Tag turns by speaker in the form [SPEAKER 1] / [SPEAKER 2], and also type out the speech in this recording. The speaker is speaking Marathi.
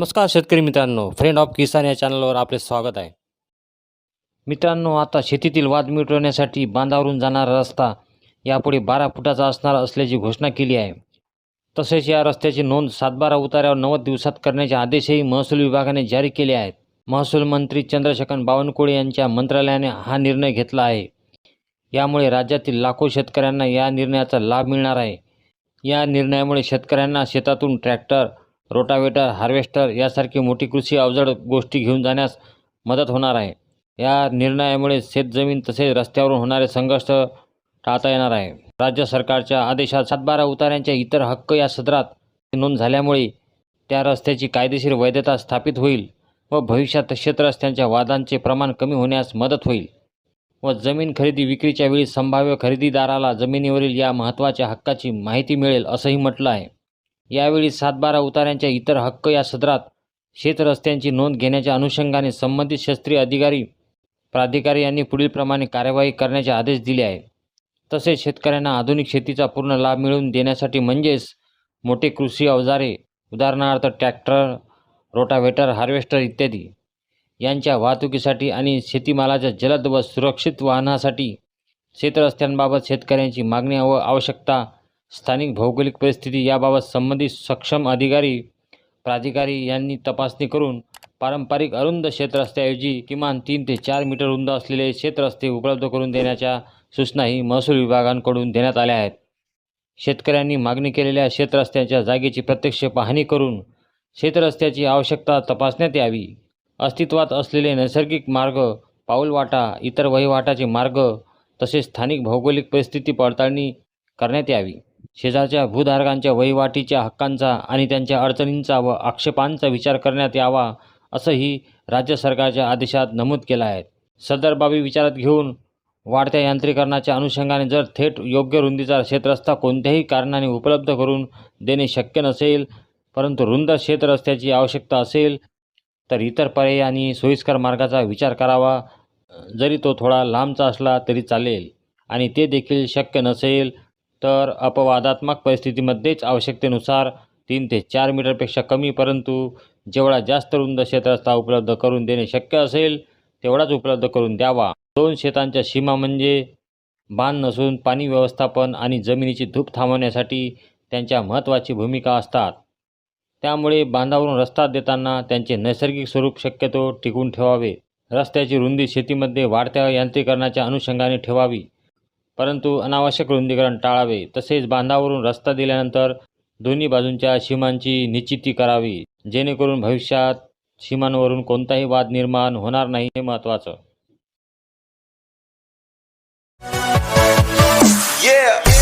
[SPEAKER 1] नमस्कार शेतकरी मित्रांनो. फ्रेंड ऑफ किसान या चॅनलवर आपले स्वागत आहे. मित्रांनो आता शेतीतील वाद मिटवण्यासाठी बांधावरून जाणारा रस्ता यापुढे बारा फुटाचा असणार असल्याची घोषणा केली आहे. तसेच या रस्त्याची नोंद सातबारा उतार्यावर नव्वद दिवसात करण्याचे आदेशही महसूल विभागाने जारी केले आहेत. महसूल मंत्री चंद्रशेखर बावनकुळे यांच्या मंत्रालयाने हा निर्णय घेतला आहे. यामुळे राज्यातील लाखो शेतकऱ्यांना या निर्णयाचा लाभ मिळणार आहे. या निर्णयामुळे शेतकऱ्यांना शेतातून ट्रॅक्टर रोटावेटर हार्वेस्टर यासारखी मोठी कृषी अवजड गोष्टी घेऊन जाण्यास मदत होणार आहे. या निर्णयामुळे शेतजमीन तसेच रस्त्यावरून होणारे संघर्ष टाळता येणार आहे. राज्य सरकारच्या आदेशात सातबारा उताऱ्यांच्या इतर हक्क या सदरात नोंद झाल्यामुळे त्या रस्त्याची कायदेशीर वैधता स्थापित होईल व भविष्यात शेतरस्त्यांच्या वादांचे प्रमाण कमी होण्यास मदत होईल व जमीन खरेदी विक्रीच्या वेळी संभाव्य खरेदीदाराला जमिनीवरील या महत्त्वाच्या हक्काची माहिती मिळेल असंही म्हटलं आहे. यावेळी सातबारा उताऱ्यांच्या इतर हक्क या सदरात शेतरस्त्यांची नोंद घेण्याच्या अनुषंगाने संबंधित शास्त्रीय अधिकारी प्राधिकारी यांनी पुढीलप्रमाणे कार्यवाही करण्याचे आदेश दिले आहे तसेच शेतकऱ्यांना आधुनिक शेतीचा पूर्ण लाभ मिळवून देण्यासाठी म्हणजेच मोठे कृषी अवजारे उदाहरणार्थ ट्रॅक्टर रोटाव्हेटर हार्वेस्टर इत्यादी यांच्या वाहतुकीसाठी आणि शेतीमालाच्या जलद व सुरक्षित वाहनासाठी शेतरस्त्यांबाबत शेतकऱ्यांची मागणी व आवश्यकता स्थानिक भौगोलिक परिस्थिती याबाबत संबंधित सक्षम अधिकारी प्राधिकारी यांनी तपासणी करून पारंपरिक अरुंद शेतरस्त्याऐवजी किमान तीन ते चार मीटर रुंद असलेले क्षेत्रस्ते उपलब्ध करून देण्याच्या सूचनाही महसूल विभागांकडून देण्यात आल्या आहेत. शेतकऱ्यांनी मागणी केलेल्या शेतरस्त्याच्या जागेची प्रत्यक्ष पाहणी करून शेतरस्त्याची आवश्यकता तपासण्यात यावी. अस्तित्वात असलेले नैसर्गिक मार्ग पाऊलवाटा इतर वहिवाटाचे मार्ग तसेच स्थानिक भौगोलिक परिस्थिती पडताळणी करण्यात यावी. शेजारच्या भूधारकांच्या वहिवाटीच्या हक्कांचा आणि त्यांच्या अडचणींचा व आक्षेपांचा विचार करण्यात यावा असंही राज्य सरकारच्या आदेशात नमूद केलं आहे. सदर बाबी विचारात घेऊन वाढत्या यांत्रिकरणाच्या अनुषंगाने जर थेट योग्य रुंदीचा क्षेत्रस्ता कोणत्याही कारणाने उपलब्ध करून देणे शक्य नसेल परंतु रुंद शेतरस्त्याची आवश्यकता असेल तर इतर पर्याय आणि सोयीस्कर मार्गाचा विचार करावा. जरी तो थोडा लांबचा असला तरी चालेल आणि ते देखील शक्य नसेल तर अपवादात्मक परिस्थितीमध्येच आवश्यकतेनुसार तीन ते चार मीटरपेक्षा कमी परंतु जेवढा जास्त रुंद शेतरस्ता उपलब्ध करून देणे शक्य असेल तेवढाच उपलब्ध करून द्यावा. दोन शेतांच्या सीमा म्हणजे बांध नसून पाणी व्यवस्थापन आणि जमिनीची धूप थांबवण्यासाठी त्यांच्या महत्त्वाची भूमिका असतात. त्यामुळे बांधावरून रस्ता देताना त्यांचे नैसर्गिक स्वरूप शक्यतो टिकून ठेवावे. रस्त्याची रुंदी शेतीमध्ये वाढत्या यांत्रिकरणाच्या अनुषंगाने ठेवावी. परंतु अनावश्यक रुंदीकरण टाळावे. तसेच बांधावरून रस्ता दिल्यानंतर दोन्ही बाजूंच्या सीमांची निश्चिती करावी. जेणेकरून भविष्यात सीमांवरून कोणताही वाद निर्माण होणार नाही हे महत्त्वाचं.
[SPEAKER 2] Yeah.